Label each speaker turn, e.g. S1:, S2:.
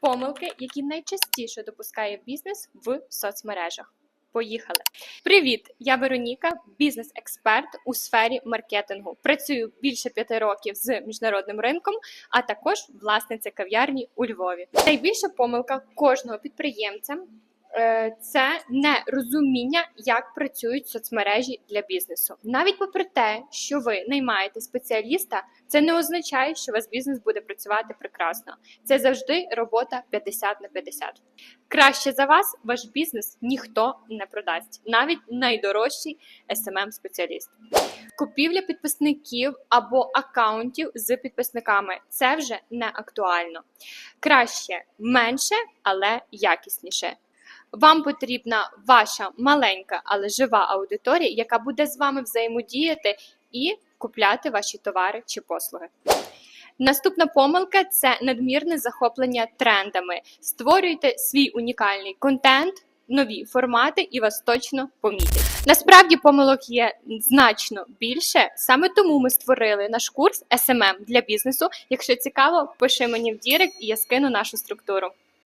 S1: Помилки, які найчастіше допускає бізнес в соцмережах. Поїхали. Привіт! Я Вероніка, бізнес-експерт у сфері маркетингу. Працюю більше п'яти років з міжнародним ринком, а також власниця кав'ярні у Львові. Найбільша помилка кожного підприємця це нерозуміння, як працюють соцмережі для бізнесу. Навіть попри те, що ви наймаєте спеціаліста, це не означає, що у вас бізнес буде працювати прекрасно. Це завжди робота 50 на 50. Краще за вас ваш бізнес ніхто не продасть, навіть найдорожчий smm спеціаліст Купівля підписників або акаунтів з підписниками це вже не актуально. Краще менше, але якісніше. Вам потрібна ваша маленька, але жива аудиторія, яка буде з вами взаємодіяти і купляти ваші товари чи послуги. Наступна помилка це надмірне захоплення трендами. Створюйте свій унікальний контент, нові формати, і вас точно помітять. Насправді помилок є значно більше. Саме тому ми створили наш курс SMM для бізнесу. Якщо цікаво, пиши мені в Дірект і я скину нашу структуру.